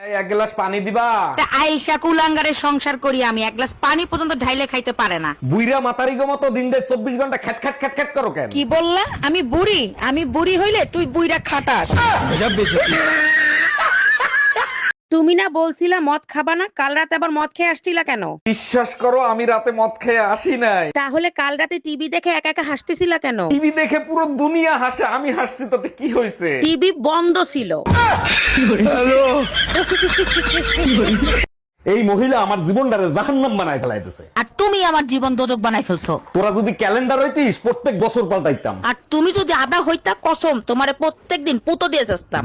এই এক গ্লাস পানি দিবা। তা আইসা কুলাঙ্গারের সংসার করি আমি। এক গ্লাস পানি পর্যন্ত ঢাইলে খাইতে পারে না। বুইরা মাতারি গো মতো দিন দে চব্বিশ ঘণ্টা করো কেন? কি বললা? আমি বুড়ি। আমি বুড়ি হইলে তুই বুইরা খাটাস। তুমি না বলছিলা মদ খাবা না কাল রাতে আবার মদ খেয়ে আসছিলা কেন? বিশ্বাস করো আমি রাতে মদ খেয়ে আসি নাই। তাহলে কাল রাতে টিভি দেখে একা একা হাসতেছিলা কেন? টিভি দেখে পুরো দুনিয়া হাসে আমি হাসছি তাতে কি হয়েছে? টিভি বন্ধ ছিল। এই মহিলা আমার জীবনটারে জাহান্নাম বানায় ফেলাইতেছে। আর তুমি আমার জীবন দোজক বানাই ফেলছো। তোরা যদি ক্যালেন্ডার হইতিস প্রত্যেক বছর পাল্টাইতাম। আর তুমি যদি আদা হইতা কসম তোমারে প্রত্যেকদিন পুতো দিয়ে যাস্তাম।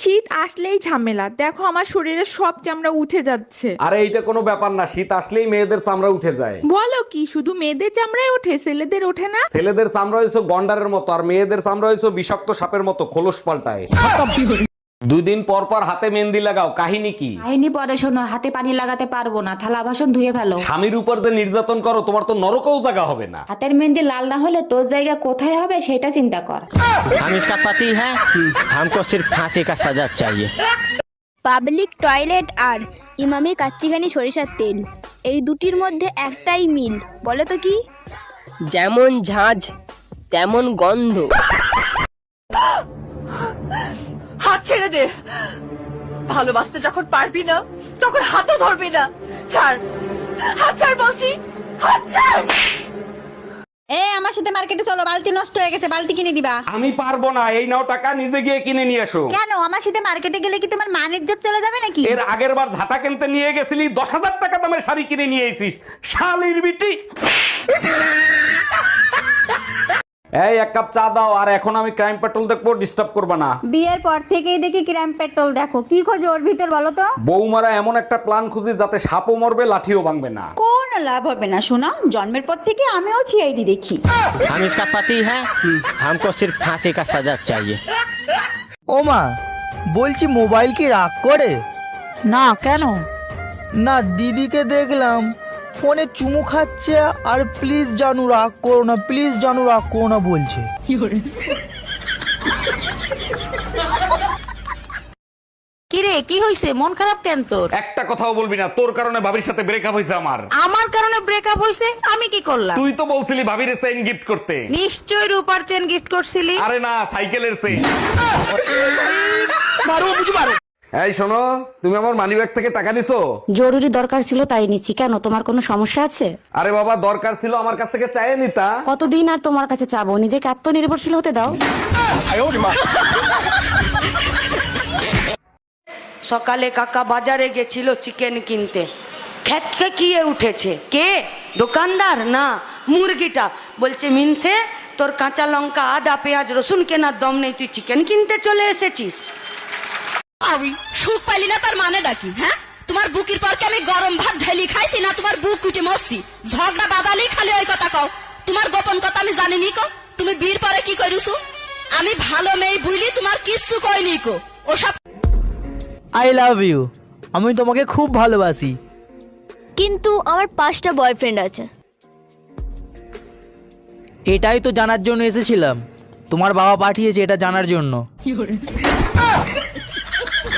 শীত আসলেই ঝামেলা। দেখো আমার শরীরে সব চামড়া উঠে যাচ্ছে। আরে এটা কোনো ব্যাপার না শীত আসলেই মেয়েদের চামড়া উঠে যায়। বলো কি শুধু মেয়েদের চামড়ায় ওঠে ছেলেদের ওঠে না? ছেলেদের চামড়া হয়েছে গন্ডারের মতো আর মেয়েদের চামড়া হয়েছে বিষাক্ত সাপের মতো খোলস পাল্টায়। দুই দিন পর পর হাতে মেহেন্দি লাগাও কাহিনী কি কাহিনী পরে শোনো হাতে পানি লাগাতে পারবো না থালা বাসন ধুয়ে ফেলো স্বামীর উপর যে নির্যাতন করো তোমার তো নরকও জায়গা হবে না হাতের মেহেন্দি লাল না হলে তোর জায়গা কোথায় হবে সেটা চিন্তা কর हम इसका पति है हमको सिर्फ फांसी का सजा चाहिए পাবলিক টয়লেট আর ইমামি কাচ্চিঘানি সরিষার তেল এই দুটির মধ্যে একটাই মিল বলো তো কি যেমন ঝাঁঝ তেমন গন্ধ হাত ছেড়ে দে। ভালোবাসতে যখন পারবি না তখন হাতও ধরবি না। ছাড়। হাত ছাড় বলছি। হাত ছাড়! এ আমার সাথে মার্কেটে চলো বালতি নষ্ট হয়ে গেছে বালতি কিনে দিবা। আমি পারব না এই নাও টাকা নিজে গিয়ে কিনে নিয়ে এসো কেন? আমার সাথে মার্কেটে গেলে কি তোমার মানের জোর চলে যাবে নাকি? এর আগের বার ঝাঁটা কিনতে নিয়ে গেছিলি দশ হাজার টাকা দামের শাড়ি কিনে নিয়ে এসিস শালির বিটি। এই এক কাপ চা দাও আর এখন আমি ক্রাইম পেট্রোল দেখবো ডিস্টার্ব করবা না বিয়ের পর থেকেই দেখি ক্র্যাম পেট্রোল দেখো কি খোঁজো ওর ভিতর বলো তো বৌমারা এমন একটা প্ল্যান খুঁজি যাতে সাপও মরবে লাঠিও ভাঙবে না কোনো লাভ হবে না শোনা জন্মের পর থেকে আমিও সিআইডি দেখি हम इसका पति है हमको सिर्फ फांसी का सजा चाहिए ও মা বলছি মোবাইল কি রাগ করে না কেন না দিদিকে দেখলাম ফোনে চুমু খাচ্ছে আর প্লিজ জানু রাগ করো না প্লিজ জানু রাগ করো না বলছে। কিরে কি হইছে? মন খারাপ কেন তোর? একটা কথাও বলবি না তোর কারণে ভাবির সাথে ব্রেকআপ হয়েছে আমার। আমার কারণে ব্রেকআপ হইছে? আমি কি করলাম? তুই তো বলছিলি ভাবির চেইন গিফট করতে। নিশ্চয় রূপার চেন গিফট করছিলি। আরে না সাইকেলের চেইন এই শোনো তুমি আমার মানি ব্যাগ থেকে টাকা নিছো? জরুরি দরকার ছিল তাই নিচ্ছি। কেন তোমার কোনো সমস্যা আছে? আরে বাবা দরকার ছিল আমার কাছ থেকে চাইয়ে নিতা। কতদিন আর তোমার কাছে চাবো? নিজেকে আত্মনির্ভরশীল হতে দাও। সকালে কাকা বাজারে গেছিল চিকেন কিনতে। খ্যাত খেকিয়ে উঠেছে? কে? দোকানদার না? মুরগিটা। বলছে মিনসে তোর কাঁচা লঙ্কা আদা পেঁয়াজ রসুন কেনার দম নেই তুই চিকেন কিনতে চলে এসেছিস। আমি সুখ পাইলি না তার মানে ডাকি হ্যাঁ? তোমার বুকের পর কি আমি গরম ভাত ঢালি খাইছি না তোমার বুক কুটে মরছি? ঝগড়া বাদালি খালি ওই কথা কও। তোমার গোপন কথা আমি জানি নি কো। তুমি বীর পরে কি করিছো আমি ভালো মেয়ে বুঝলি তোমার কিচ্ছু কইনি কো। ওসব আই লাভ ইউ আমি তোমাকে খুব ভালোবাসি। কিন্তু আমার পাঁচটা বয়ফ্রেন্ড আছে। এটাই তো জানার জন্য এসেছিলাম। তোমার বাবা পাঠিয়েছে এটা জানার জন্য।